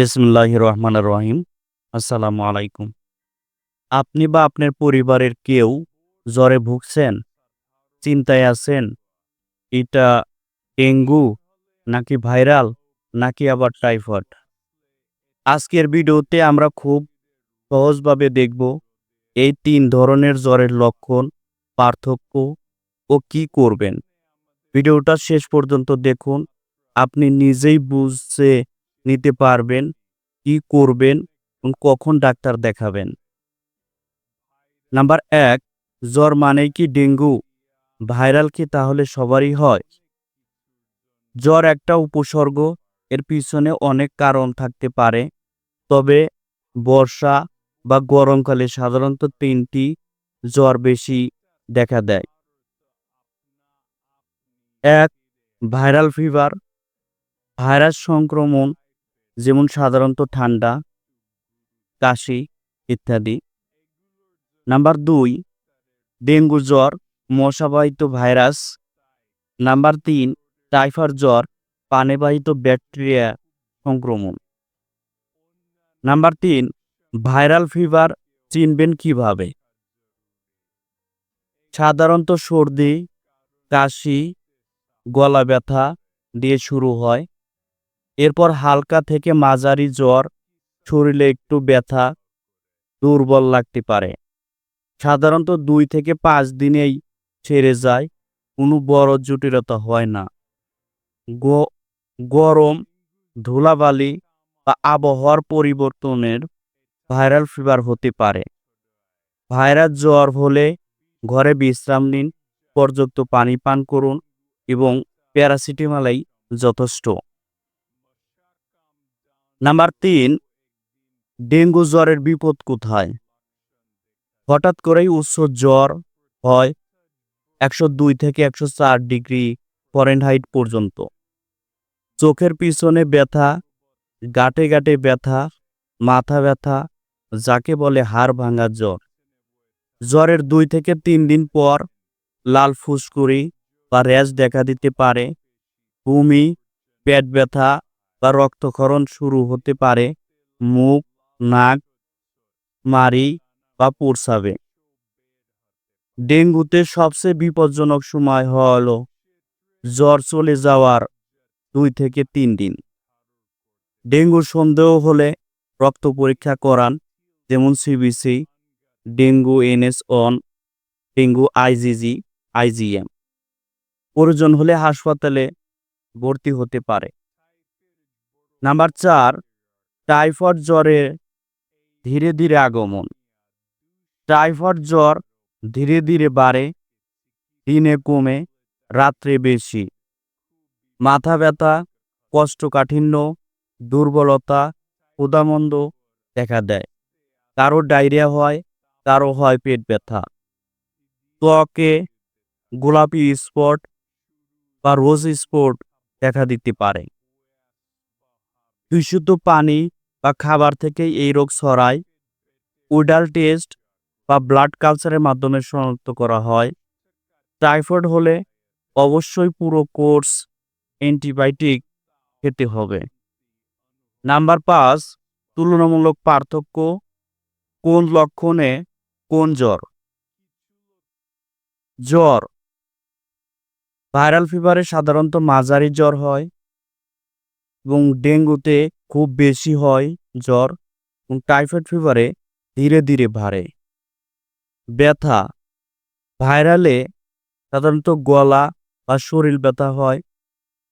বিসমুল্লাহ রহমান রহিম আসসালামু আলাইকুম আপনি বা আপনার পরিবারের কেউ জ্বরে ভুগছেন, চিন্তায় আছেন, এটা ডেঙ্গু নাকি ভাইরাল নাকি আবার টাইফয়েড? আজকের ভিডিওতে আমরা খুব সহজভাবে দেখব এই তিন ধরনের জ্বরের লক্ষণ, পার্থক্য ও কি করবেন। ভিডিওটা শেষ পর্যন্ত দেখুন, আপনি নিজেই বুঝে নিতে পারবেন, কি করবেন এবং কখন ডাক্তার দেখাবেন। নাম্বার এক, জ্বর মানে কি ডেঙ্গু? ভাইরাল কি তাহলে সবারই হয়? জ্বর একটা উপসর্গ, এর পিছনে অনেক কারণ থাকতে পারে। তবে বর্ষা বা গরমকালে সাধারণত তিনটি জ্বর বেশি দেখা দেয়। এক, ভাইরাল ফিভার। ভাইরাস সংক্রমণ যেমন সাধারণত ঠান্ডা, কাশি ইত্যাদি। নাম্বার দুই, ডেঙ্গু জ্বর, মশাবাহিত ভাইরাস। নাম্বার তিন, টাইফয়েড জ্বর, পানিবাহিত ব্যাকটেরিয়া সংক্রমণ। নাম্বার তিন, ভাইরাল ফিভার চিনবেন কীভাবে? সাধারণত সর্দি, কাশি, গলা ব্যথা দিয়ে শুরু হয়। এরপর হালকা থেকে মাঝারি জ্বর, শরীরে একটু ব্যথা, দুর্বল লাগতে পারে। সাধারণত দুই থেকে পাঁচ দিনেই ছেড়ে যায়, কোনো বড় জটিলতা হয় না। গরম, ধুলাবালি বা আবহাওয়ার পরিবর্তনের ভাইরাল ফিভার হতে পারে। ভাইরাস জ্বর হলে ঘরে বিশ্রাম নিন, পর্যাপ্ত পানি পান করুন এবং প্যারাসিটামলাই যথেষ্ট। নাম্বার তিন, ডেঙ্গু জ্বরের বিপদ কোথায়? হঠাৎ করেই উচ্চ জ্বর হয় একশো দুই থেকে একশো চার ডিগ্রি ফরেনহাইট পর্যন্ত। চোখের পিছনে ব্যথা, গাটে গাটে ব্যথা, মাথা ব্যথা, যাকে বলে হাড় ভাঙা জ্বর। জ্বরের দুই থেকে তিন দিন পর লাল ফুসকুড়ি বা র্যাশ দেখা দিতে পারে, বমি, পেট ব্যথা বা রক্তক্ষরণ শুরু হতে পারে মুখ, নাক মারি বা প্রস্রাবে ডেঙ্গুতে সবচেয়ে বিপজ্জনক সময় হল জ্বর চলে যাওয়ার দুই থেকে তিন দিন। ডেঙ্গু সন্দেহ হলে রক্ত পরীক্ষা করান, যেমন CBC dengue NS one dengue IgG IgM প্রয়োজন হলে হাসপাতালে ভর্তি হতে পারে। নাম্বার চার, টাইফয়েড জ্বরের ধীরে ধীরে আগমন। টাইফয়েড জ্বর ধীরে ধীরে বাড়ে, দিনে কমে, রাত্রে বেশি। মাথা ব্যথা কোষ্ঠকাঠিন্য দুর্বলতা, ক্ষুধামন্দ দেখা দেয়। কারও ডায়রিয়া হয়, কারও হয় পেট ব্যথা। ত্বকে গোলাপি স্পট বা রোজ স্পট দেখা দিতে পারে। বিশুদ্ধ পানি বা খাবার থেকে এই রোগ ছড়ায়। উডাল টেস্ট বা ব্লাড কালচারের মাধ্যমে শনাক্ত করা হয়। টাইফয়েড হলে অবশ্যই পুরো কোর্স অ্যান্টিবায়োটিক খেতে হবে। নাম্বার পাঁচ, তুলনামূলক পার্থক্য, কোন লক্ষণে কোন জ্বর? জ্বর, ভাইরাল ফিভারে সাধারণত মাঝারি জ্বর হয় এবং ডেঙ্গুতে খুব বেশি হয় জ্বর এবং টাইফয়েড ফিভারে ধীরে ধীরে বাড়ে। ব্যথা ভাইরালে সাধারণত গলা বা শরীর ব্যথা হয়,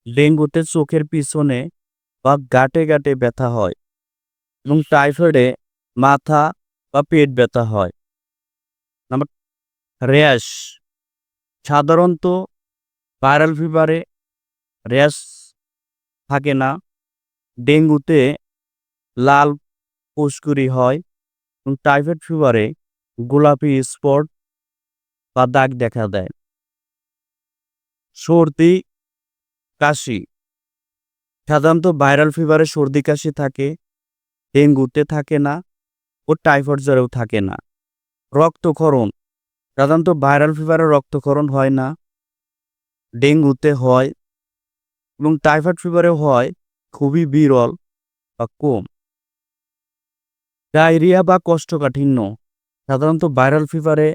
ডেঙ্গুতে চোখের পিছনে বা গাটে গাটে ব্যথা হয় এবং টাইফয়েডে মাথা বা পেট ব্যথা হয়। নাম্বার র্যাশ, সাধারণত ভাইরাল ফিভারে র্যাশ থাকে না। ডেঙ্গুতে লাল পুষ্কুরি হয় এবং টাইফয়েড ফিভারে গোলাপি স্পট বা দাগ দেখা দেয়। সর্দি, কাশি সাধারণত ভাইরাল ফিভারে সর্দি, কাশি থাকে, ডেঙ্গুতে থাকে না ও টাইফয়েড জ্বরেও থাকে না। রক্তক্ষরণ সাধারণত ভাইরাল ফিভারে রক্তক্ষরণ হয় না, ডেঙ্গুতে হয় এবং টাইফয়েড ফিভারে হয়, খুবই বিরল বা কম। ডায়রিয়া বা কষ্টকাঠিন্য সাধারণত ভাইরাল ফিভারে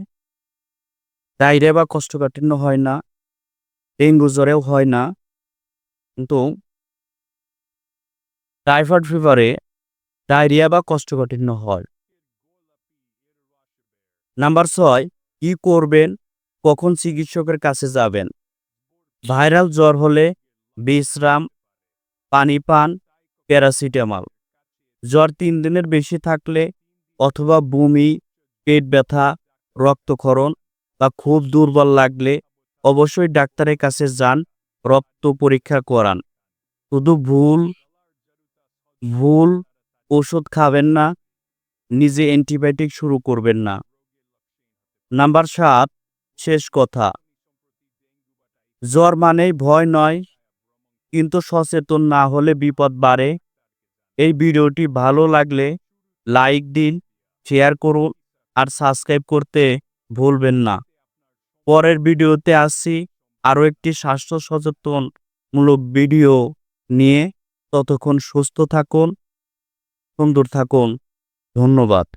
ডায়রিয়া বা কষ্টকাঠিন্য হয় না, ডেঙ্গু জ্বরেও হয় না, কিন্তু টাইফয়েড ফিভারে ডায়রিয়া বা কষ্টকাঠিন্য হয়। নাম্বার ছয়, কি করবেন? কখন চিকিৎসকের কাছে যাবেন? ভাইরাল জ্বর হলে বিশ্রাম পানি পান প্যারাসিটামল। জ্বর তিন দিনের বেশি থাকলে অথবা বমি, পেট ব্যথা, রক্তক্ষরণ বা খুব দুর্বল লাগলে অবশ্যই ডাক্তারের কাছে যান, রক্ত পরীক্ষা করান। শুধু ভুল ভুল ওষুধ খাবেন না, নিজে অ্যান্টিবায়োটিক শুরু করবেন না। নাম্বার সাত, শেষ কথা। জ্বর মানেই ভয় নয় কিন্তু সচেতন না হলে বিপদ বাড়ে। এই ভিডিওটি ভালো লাগলে লাইক দিন, শেয়ার করুন, আর সাবস্ক্রাইব করতে ভুলবেন না। পরের ভিডিওতে আসছি আরও একটি স্বাস্থ্য সচেতনমূলক ভিডিও নিয়ে। ততক্ষণ সুস্থ থাকুন, সুন্দর থাকুন। ধন্যবাদ।